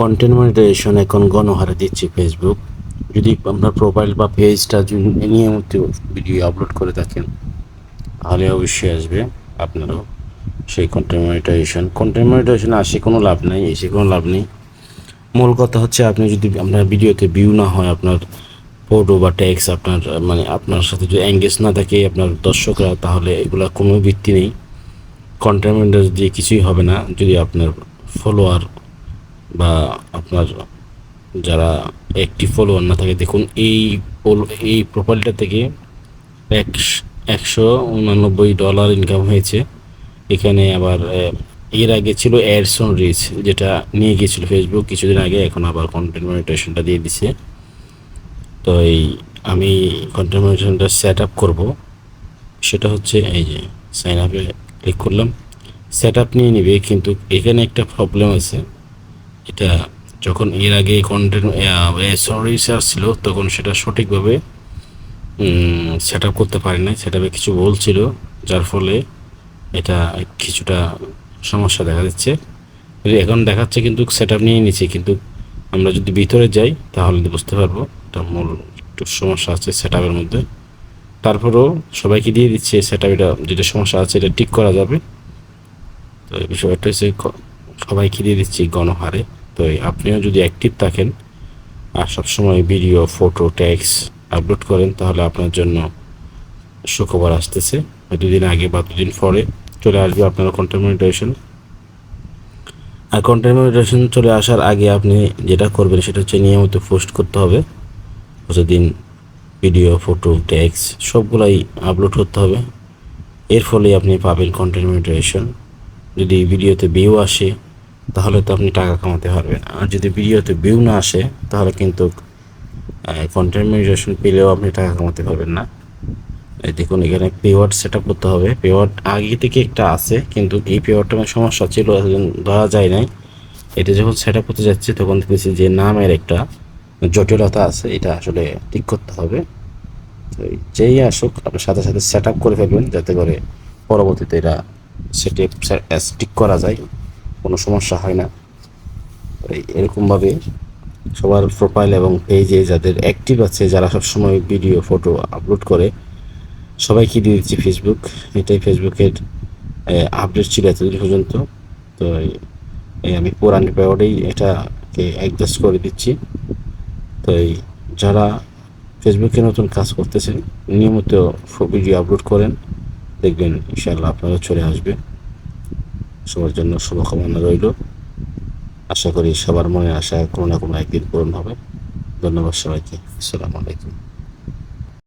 Content monetization এখন গণহারে দিচ্ছে ফেসবুক যদি আপনার প্রোফাইল বা পেজটা যদি নিয়মিত ভিডিও আপলোড করে থাকেন, তাহলে অবশ্যই আসবে আপনারও সেই কন্টেন্ট মনিটাইজেশন কন্টেন্ট মনিটাইজেশন আসে, কোনো লাভ নেই, এসে কোনো লাভ নেই। মূল কথা হচ্ছে আপনি যদি আপনার ভিডিওতে ভিউ না হয়, আপনার ফটো বা ট্যাক্স আপনার মানে আপনার সাথে যদি এঙ্গেজ না থাকে আপনার দর্শকরা, তাহলে এগুলো কোনো ভিত্তি নেই। কন্টেন্ট মনিটাইজ দিয়ে কিছুই হবে না। যদি আপনার ফলোয়ার বা আপনার যারা একটি ফলোয়ার না থাকে, দেখুন, এই এই প্রোফাইলটা থেকে একশ- উনানব্বই ডলার ইনকাম হয়েছে। এখানে আবার এর আগে ছিল অ্যাডস অন রিচ যেটা নিয়ে গিয়েছিল ফেসবুক কিছুদিন আগে, এখন আবার কন্টেন্ট মনিটেশনটা দিয়ে দিছে। তো এই আমি কন্টেন্ট মনিটেশনটা সেট আপ করব। সেটা হচ্ছে, এই যে সাইন আপে ক্লিক করলাম। সেট আপ নিয়ে নিবে, কিন্তু এখানে একটা প্রবলেম আছে। এটা যখন এর আগে কন্টেন্ট ছিল, তখন সেটা সঠিকভাবে সেট আপ করতে পারি নাই সেট কিছু বলছিল যার ফলে এটা কিছুটা সমস্যা দেখা যাচ্ছে এখন দেখাচ্ছে কিন্তু সেট আপ নিয়ে নিচ্ছে কিন্তু আমরা যদি ভিতরে যাই, তাহলে বুঝতে পারব, এটা মূল একটু সমস্যা আছে সেট আপের মধ্যে। তারপরেও সবাইকে দিয়ে দিচ্ছে সেট আপ এটা যেটা সমস্যা আছে, এটা ঠিক করা যাবে। তো এই বিষয়টা হচ্ছে সবাইকে দিয়ে দিচ্ছি গণহারে। তো আপনিও যদি অ্যাক্টিভ থাকেন আর সবসময় ভিডিও ফটো ট্যাক্স আপলোড করেন, তাহলে আপনার জন্য সুখবর আসতেছে। দুদিন আগে বা দুদিন পরে চলে আসবে আপনার কন্টেন্ট আর কন্টেন্ট চলে আসার আগে আপনি যেটা করবেন সেটা হচ্ছে নিয়মিত পোস্ট করতে হবে। প্রতিদিন ভিডিও ফটো ট্যাক্স সবগুলাই আপলোড করতে হবে। এর ফলে আপনি পাবেন কন্টেন্ট যদি ভিডিওতে ভিউ আসে তাহলে তো আপনি টাকা কামাতে পারবেন। আর যদি ভিডিওতে ভিউ না আসে, তাহলে কিন্তু কন্টেন্ট মনিটাইজেশন পেলেও আপনি টাকা কামাতে পারবেন না। এই দেখুন, এখানে পেওয়ার্ড সেট আপ করতে হবে। পেওয়ার্ড আগে থেকে একটা আছে, কিন্তু এই পেওয়ার্ডটা আমার সমস্যা ছিল ধরা যায় নাই। এটা যখন সেট আপ করতে যাচ্ছে, তখন দেখেছি যে নামের একটা জটিলতা আছে, এটা আসলে ঠিক করতে হবে। তো যেই আসুক আপনার সাথে সাথে সেট আপ করে ফেলবেন, যাতে করে পরবর্তীতে এটা সেটে ঠিক করা যায়। কোনো সমস্যা হয় না। এরকমভাবে সবার প্রোফাইল এবং পেজে যাদের অ্যাক্টিভ আছে, যারা সবসময় ভিডিও ফটো আপলোড করে, সবাইকে দিয়ে দিচ্ছি ফেসবুক এটাই ফেসবুকের আপডেট ছিল এতদিন পর্যন্ত। তো এই- আমি পুরান পেওয়ার্ডেই এটাকে অ্যাডজাস্ট করে দিচ্ছি। তো এই, যারা ফেসবুকে নতুন কাজ করতেছেন, নিয়মিত ভিডিও আপলোড করেন, দেখবেন ইনশাআল্লাহ আপনারা চলে আসবে। সবার জন্য শুভকামনা রইল। আশা করি সবার মনে আশা কোনো না কোনো একদিন পূরণ হবে। ধন্যবাদ সবাইকে। আসসালামু আলাইকুম।